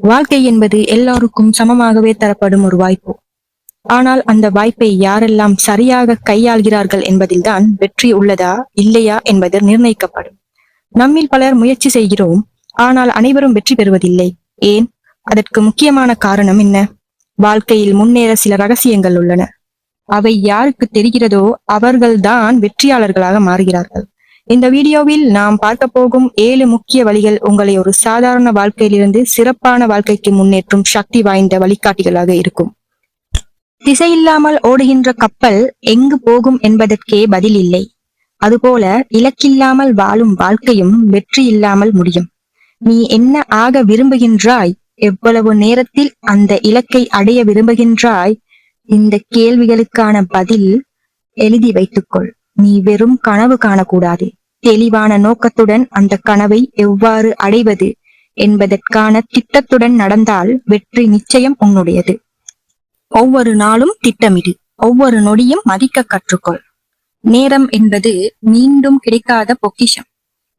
வாழ்க்கை என்பது எல்லாருக்கும் சமமாகவே தரப்படும் ஒரு வாய்ப்பு. ஆனால் அந்த வாய்ப்பை யாரெல்லாம் சரியாக கையாள்கிறார்கள் என்பதில்தான் வெற்றி உள்ளதா இல்லையா என்பது நிர்ணயிக்கப்படும். நம்மில் பலர் முயற்சி செய்கிறோம் ஆனால் அனைவரும் வெற்றி பெறுவதில்லை. ஏன்? அதற்கு முக்கியமான காரணம் என்ன? வாழ்க்கையில் முன்னேற சில ரகசியங்கள் உள்ளன. அவை யாருக்கு தெரிகிறதோ அவர்கள்தான் வெற்றியாளர்களாக மாறுகிறார்கள். இந்த வீடியோவில் நாம் பார்க்க போகும் ஏழு முக்கிய வழிகள் உங்களை ஒரு சாதாரண வாழ்க்கையிலிருந்து சிறப்பான வாழ்க்கைக்கு முன்னேற்றும் சக்தி வாய்ந்த வழிகாட்டிகளாக இருக்கும். திசையில்லாமல் ஓடுகின்ற கப்பல் எங்கு போகும் என்பதற்கே பதில் இல்லை. அதுபோல இலக்கில்லாமல் வாழும் வாழ்க்கையும் வெற்றி இல்லாமல் முடியும். நீ என்ன ஆக விரும்புகின்றாய்? எவ்வளவு நேரத்தில் அந்த இலக்கை அடைய விரும்புகின்றாய்? இந்த கேள்விகளுக்கான பதில் எழுதி வைத்துக்கொள். நீ வெறும் கனவு காணக்கூடாது. தெளிவான நோக்கத்துடன் அந்த கனவை எவ்வாறு அடைவது என்பதற்கான திட்டத்துடன் நடந்தால் வெற்றி நிச்சயம் உன்னுடையது. ஒவ்வொரு நாளும் திட்டமிடு. ஒவ்வொரு நொடியும் மதிக்க கற்றுக்கொள். நேரம் என்பது மீண்டும் கிடைக்காத பொக்கிஷம்.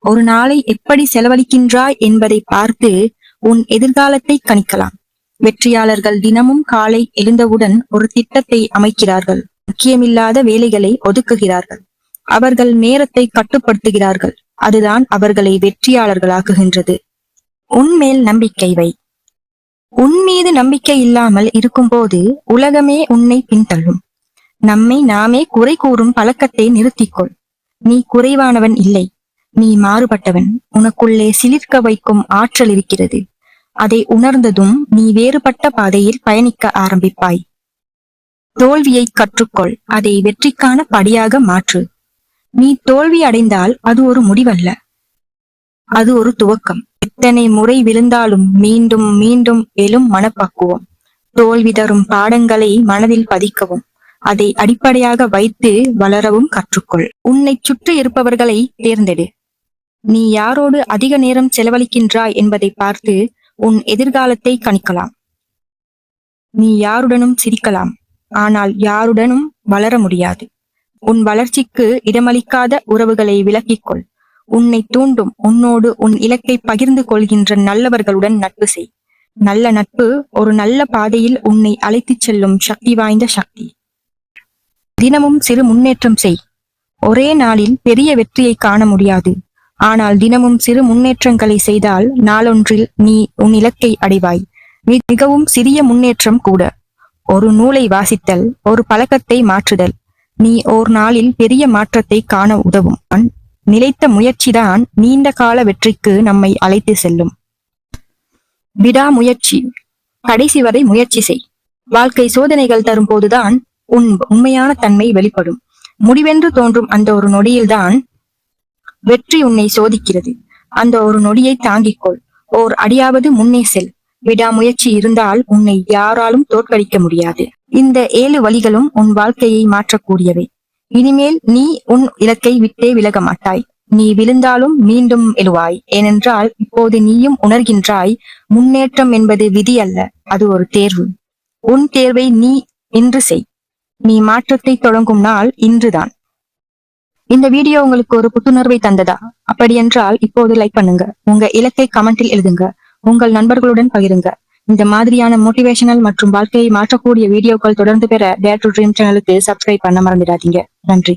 ஒரு நாளை எப்படி செலவழிக்கின்றாய் என்பதை பார்த்து உன் எதிர்காலத்தை கணிக்கலாம். வெற்றியாளர்கள் தினமும் காலை எழுந்தவுடன் ஒரு திட்டத்தை அமைக்கிறார்கள். முக்கியமில்லாத வேலைகளை ஒதுக்குகிறார்கள். அவர்கள் நேரத்தை கட்டுப்படுத்துகிறார்கள். அதுதான் அவர்களை வெற்றியாளர்களாக்குகின்றது. உன்மேல் நம்பிக்கை வை. உன் மீது நம்பிக்கை இல்லாமல் இருக்கும்போது உலகமே உன்னை பின்தள்ளும். நம்மை நாமே குறை கூறும் பழக்கத்தை நிறுத்திக்கொள். நீ குறைவானவன் இல்லை. நீ மாறுபட்டவன். உனக்குள்ளே சிலிர்க்க வைக்கும் ஆற்றல் இருக்கிறது. அதை உணர்ந்ததும் நீ வேறுபட்ட பாதையில் பயணிக்க ஆரம்பிப்பாய். தோல்வியை கற்றுக்கொள். அதை வெற்றிக்கான படியாக மாற்று. நீ தோல்வி அடைந்தால் அது ஒரு முடிவல்ல. அது ஒரு துவக்கம். எத்தனை முறை விழுந்தாலும் மீண்டும் மீண்டும் எழும் மனப்பாக்குவோம். தோல்வி தரும் பாடங்களை மனதில் பதிக்கவும். அதை அடிப்படையாக வைத்து வளரவும் கற்றுக்கொள். உன்னை சுற்றி இருப்பவர்களை தேர்ந்தெடு. நீ யாரோடு அதிக நேரம் செலவழிக்கின்றாய் என்பதை பார்த்து உன் எதிர்காலத்தை கணிக்கலாம். நீ யாருடனும் சிரிக்கலாம். ஆனால் யாருடனும் வளர முடியாது. உன் வளர்ச்சிக்கு இடமளிக்காத உறவுகளை விலக்கிக்கொள். உன்னை தூண்டும் உன்னோடு உன் இலக்கை பகிர்ந்து கொள்கின்ற நல்லவர்களுடன் நட்பு செய். நல்ல நட்பு ஒரு நல்ல பாதையில் உன்னை அழைத்துச் செல்லும் சக்தி வாய்ந்த சக்தி. தினமும் சிறு முன்னேற்றம் செய். ஒரே நாளில் பெரிய வெற்றியை காண முடியாது. ஆனால் தினமும் சிறு முன்னேற்றங்களை செய்தால் நாளொன்றில் நீ உன் இலக்கை அடைவாய். மிகவும் சிறிய முன்னேற்றம் கூட. ஒரு நூலை வாசித்தல் ஒரு பழக்கத்தை மாற்றுதல். நீ ஓர் நாளில் பெரிய மாற்றத்தை காண உதவும். நிலைத்த முயற்சிதான் நீண்ட கால வெற்றிக்கு நம்மை அழைத்து செல்லும். விடாமுயற்சி கடைசி வரை முயற்சி செய். வாழ்க்கை சோதனைகள் தரும் போதுதான் உன் உண்மையான தன்மை வெளிப்படும். முடிவென்று தோன்றும் அந்த ஒரு நொடியில்தான் வெற்றி உன்னை சோதிக்கிறது. அந்த ஒரு நொடியை தாங்கிக்கொள் ஓர் அடியாவது முன்னே செல். விடாமுயற்சி இருந்தால் உன்னை யாராலும் தோற்கடிக்க முடியாது. இந்த ஏழு வழிகளும் உன் வாழ்க்கையை மாற்றக்கூடியவை. இனிமேல் நீ உன் இலக்கை விட்டே விலக மாட்டாய். நீ விழுந்தாலும் மீண்டும் எழுவாய். ஏனென்றால் இப்போது நீயும் உணர்கின்றாய் முன்னேற்றம் என்பது விதி அல்ல அது ஒரு தேர்வு. உன் தேர்வை நீ இன்று செய். நீ மாற்றத்தை தொடங்கும் நாள் இன்றுதான். இந்த வீடியோ உங்களுக்கு ஒரு புத்துணர்வை தந்ததா? அப்படியென்றால் இப்போது லைக் பண்ணுங்க. உங்க இலக்கை கமெண்டில் எழுதுங்க. உங்கள் நண்பர்களுடன் பகிருங்க. இந்த மாதிரியான மோட்டிவேஷனல் மற்றும் வாழ்க்கையை மாற்றக்கூடிய வீடியோக்கள் தொடர்ந்து பெற டேர் டு ட்ரீம் சேனலுக்கு சப்ஸ்கிரைப் பண்ண மறந்துடாதீங்க. நன்றி.